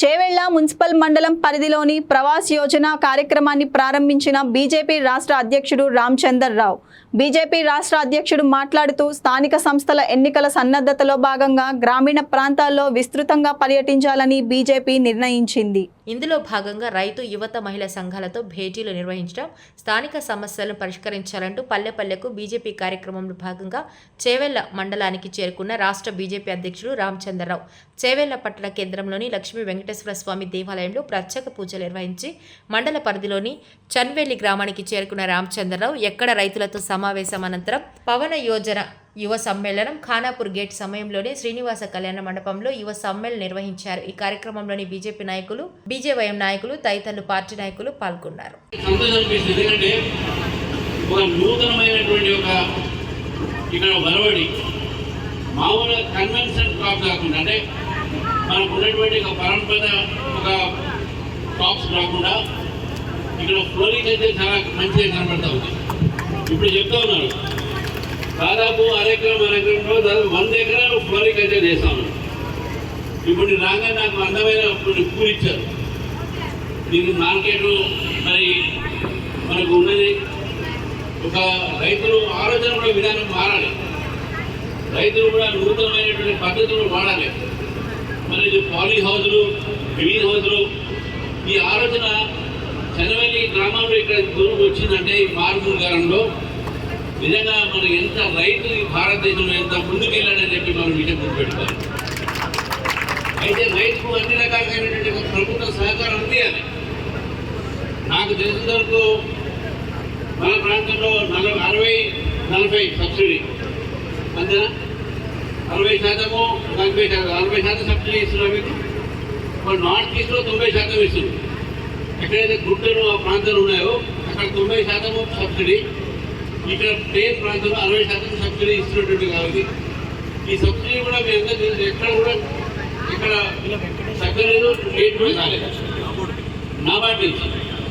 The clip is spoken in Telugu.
చేవెళ్ళ మున్సిపల్ మండలం పరిధిలోని ప్రవాస్ యోజన కార్యక్రమాన్ని ప్రారంభించిన బీజేపీ రాష్ట్ర అధ్యక్షుడు రామచందర్ రావు. బీజేపీ రాష్ట్ర అధ్యక్షుడు మాట్లాడుతూ స్థానిక సంస్థల ఎన్నికల సన్నద్ధతలో భాగంగా గ్రామీణ ప్రాంతాల్లో విస్తృతంగా పర్యటించాలని బీజేపీ నిర్ణయించింది. ఇందులో భాగంగా రైతు యువత మహిళా సంఘాలతో భేటీలు నిర్వహించడం స్థానిక సమస్యలను పరిష్కరించాలంటూ పల్లెపల్లెకు బీజేపీ కార్యక్రమంలో భాగంగా చేవెళ్ళ మండలానికి చేరుకున్న రాష్ట్ర బీజేపీ అధ్యక్షుడు రామచంద్రరావు. చేవెళ్ళ పట్టణ కేంద్రంలోని లక్ష్మీ వెంకటేశ్వర స్వామి దేవాలయంలో ప్రత్యేక పూజలు నిర్వహించి మండల పరిధిలోని చన్వేలి గ్రామానికి చేరుకున్న రామచంద్రరావు ఎక్కడ రైతులతో సమావేశం అనంతరం పవన యోజన యువ సమ్మేళనం ఖానాపూర్ గేట్ సమయంలోనే శ్రీనివాస కళ్యాణ మండపంలో యువ సమ్మేళనం నిర్వహించారు. ఈ కార్యక్రమంలోని బీజేపీ నాయకులు బీజేవైఎం నాయకులు తదితరులు పార్టీ నాయకులు పాల్గొన్నారు. ఇక్కడ వరవడి మామూలుగా కన్వెన్షన్ క్రాప్ కాకుండా అంటే మనకు ఉన్నటువంటి ఒక పరంపర ఒక క్రాప్స్ కాకుండా ఇక్కడ చాలా మంచిగా కనబడతా ఉంది. ఇప్పుడు చెప్తా ఉన్నారు దాదాపు అరెకరం అరెకరంలో దాదాపు వంద ఎకరాలు ఫ్లోరికల్చర్ చేస్తాను ఇప్పుడు నేను రాగా నాకు అందమైన కూలిచ్చారు ఇచ్చారు. దీనికి మార్కెట్ మరి మనకు ఉన్నది ఒక రైతులు ఆలోచన కూడా విధానం మారాలి. రైతులు కూడా నూతనమైనటువంటి పద్ధతులు వాడాలి. మరి ఇది పాలీ హౌజులు గ్రీన్ హౌజులు ఈ ఆలోచన చనవల్లి గ్రామంలో ఇక్కడ దూరం వచ్చిందంటే ఈ మారుమూల కాలంలో నిజంగా మనం ఎంత రైతు భారతదేశంలో ఎంత ముందుకెళ్ళాడని చెప్పి మనం విజయం గుర్తుపెట్టుకోవాలి. అయితే రైతుకు అన్ని రకాలైనటువంటి ప్రభుత్వ సహకారం అందియాలి నాకు తెలిసిన వరకు మన ప్రాంతంలో నలభై అరవై నలభై సబ్సిడీ. అంతేనా? అరవై శాతము నలభై శాతం అరవై శాతం సబ్సిడీ ఇస్తున్నారు మీకు? మన నార్త్ ఈస్ట్లో తొంభై శాతం ఇస్తుంది ఎక్కడైతే గుట్టలు ఆ ప్రాంతాలు ఉన్నాయో అక్కడ తొంభై శాతము సబ్సిడీ ఇక్కడ ప్లేన్ ప్రాంతంలో అరవై శాతం సబ్సిడీ ఇస్తున్నటువంటి కాబట్టి ఈ సబ్సిడీ కూడా మీ అందరూ తెలుసు. ఎక్కడ కూడా ఇక్కడ తగ్గలేదు రేట్ కూడా కాలేదు నాబార్డు నుంచి.